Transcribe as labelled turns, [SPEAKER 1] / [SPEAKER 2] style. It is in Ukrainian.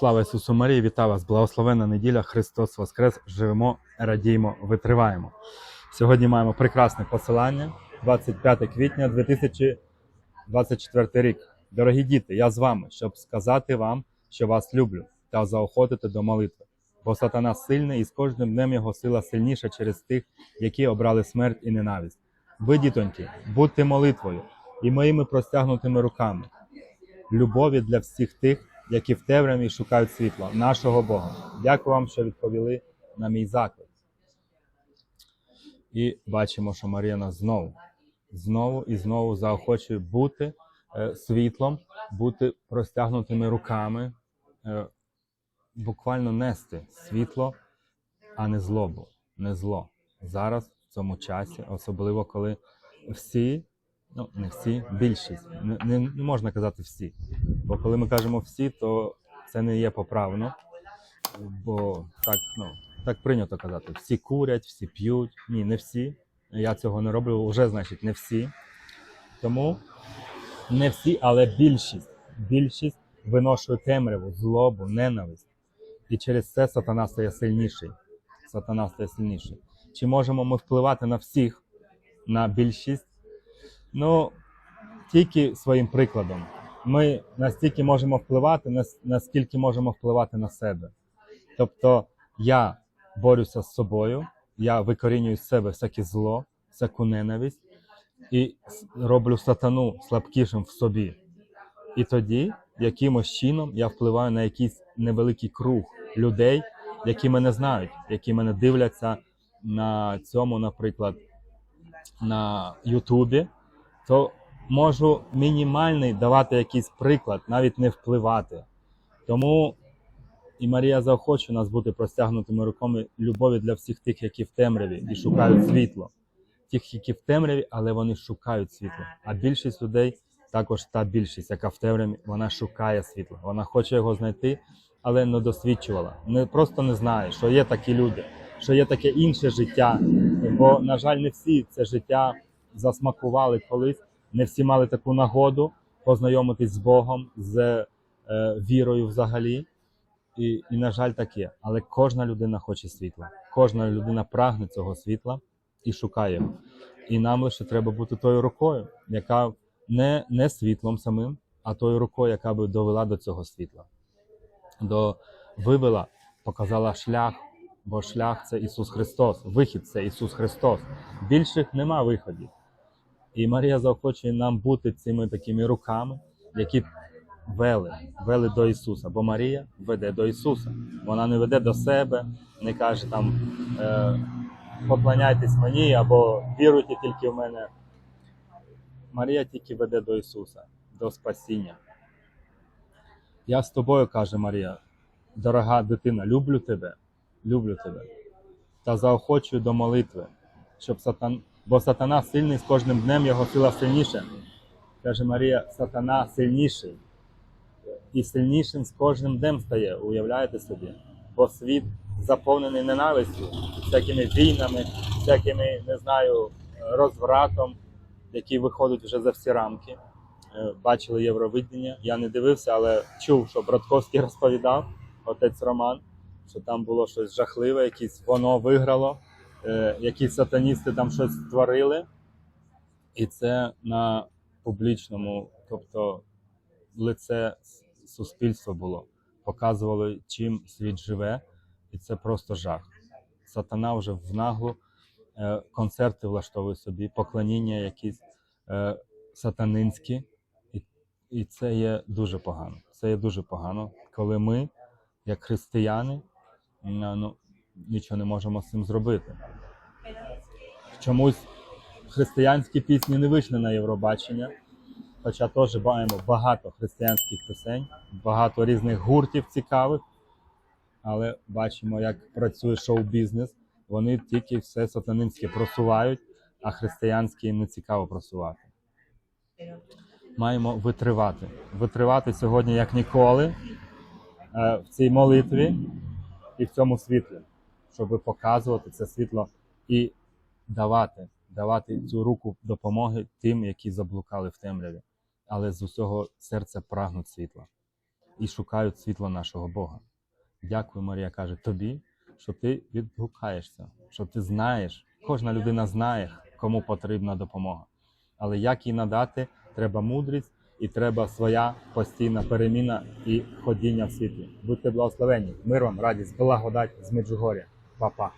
[SPEAKER 1] Слава Ісусу Марії, вітаю вас! Благословенна неділя, Христос Воскрес! Живемо, радіємо, витриваємо. Сьогодні маємо прекрасне посилання, 25 квітня 2024 рік. Дорогі діти, я з вами, щоб сказати вам, що вас люблю, та заохотити до молитви. Бо сатана сильний, і з кожним днем його сила сильніша через тих, які обрали смерть і ненависть. Ви, дітоньки, будьте молитвою і моїми простягнутими руками любові для всіх тих, які в темряві шукають світла, нашого Бога. Дякую вам, що відповіли на мій заклик. І бачимо, що Марія знову, знову і знову заохочує бути е, світлом, бути простягнутими руками, е, буквально нести світло, а не злобу, не зло. Зараз в цьому часі, особливо коли всі ну не всі, більшість. Не, не, можна казати всі. Бо коли ми кажемо всі, то це не є поправно. Бо так, ну, так прийнято казати. Всі курять, всі п'ють. Ні, не всі. Я цього не роблю, вже значить не всі. Тому не всі, але більшість. Більшість виношує темряву, злобу, ненависть. І через це сатана стає сильніший. Сатана стає сильніший. Чи можемо ми впливати на всіх, на більшість? Ну, тільки своїм прикладом. Ми настільки можемо впливати, наскільки можемо впливати на себе. Тобто я борюся з собою, я викорінюю з себе всяке зло, всяку ненависть і роблю сатану слабкішим в собі. І тоді якимось чином я впливаю на якийсь невеликий круг людей, які мене знають, які мене дивляться на цьому, наприклад, на Ютубі, то можу мінімальний давати якийсь приклад, навіть не впливати. Тому і Марія заохочує нас бути простягнутими руками любові для всіх тих, які в темряві і шукають світло. Тих, які в темряві, але вони шукають світло. А більшість людей також та більшість, яка в темряві, вона шукає світло. Вона хоче його знайти, але не досвідчувала. Не просто не знає, що є такі люди, що є таке інше життя. Бо, на жаль, не всі це життя засмакували колись, не всі мали таку нагоду познайомитись з Богом, з е, вірою взагалі. І, і, на жаль, таке. Але кожна людина хоче світла. Кожна людина прагне цього світла і шукає. І нам лише треба бути тою рукою, яка не, не світлом самим, а тою рукою, яка би довела до цього світла. До вивела, показала шлях, бо шлях це Ісус Христос, вихід це Ісус Христос. Більших нема виходів. І Марія заохочує нам бути цими такими руками, які вели, вели до Ісуса. Бо Марія веде до Ісуса. Вона не веде до себе, не каже там е, поклоняйтесь мені або віруйте тільки в мене. Марія тільки веде до Ісуса, до спасіння. Я з тобою, каже Марія, дорога дитина, люблю тебе, люблю тебе. Та заохочую до молитви, щоб сатан... бо сатана сильний з кожним днем його сила сильніша. Каже Марія, сатана сильніший. І сильнішим з кожним днем стає, уявляєте собі? Бо світ заповнений ненавистю, всякими війнами, всякими, не знаю, розвратом, який виходить вже за всі рамки. Е, Бачили Євровидення. Я не дивився, але чув, що Братковський розповідав, отець Роман, що там було щось жахливе, якесь воно виграло, е, якісь сатаністи там щось створили. І це на публічному, тобто лице суспільства було. Показували, чим світ живе, і це просто жах. Сатана вже в наглу е, концерти влаштовує собі, поклоніння якісь е, сатанинські, і, і це є дуже погано. Це є дуже погано, коли ми, як християни, ну, нічого не можемо з цим зробити. Чомусь християнські пісні не вийшли на Євробачення. Хоча теж маємо багато християнських пісень, багато різних гуртів цікавих, але бачимо, як працює шоу-бізнес. Вони тільки все сатанинське просувають, а християнське не цікаво просувати. Маємо витривати. Витривати сьогодні як ніколи е, в цій молитві і в цьому світлі, щоб показувати це світло і давати, давати цю руку допомоги тим, які заблукали в темряві, але з усього серця прагнуть світла. і шукають світла нашого Бога. Дякую, Марія каже тобі, що ти відгукаєшся, що ти знаєш, кожна людина знає, кому потрібна допомога. Але як їй надати, треба мудрість і треба своя постійна переміна і ходіння в світлі. Будьте благословені, мир вам, радість, благодать з Меджугоря. papá.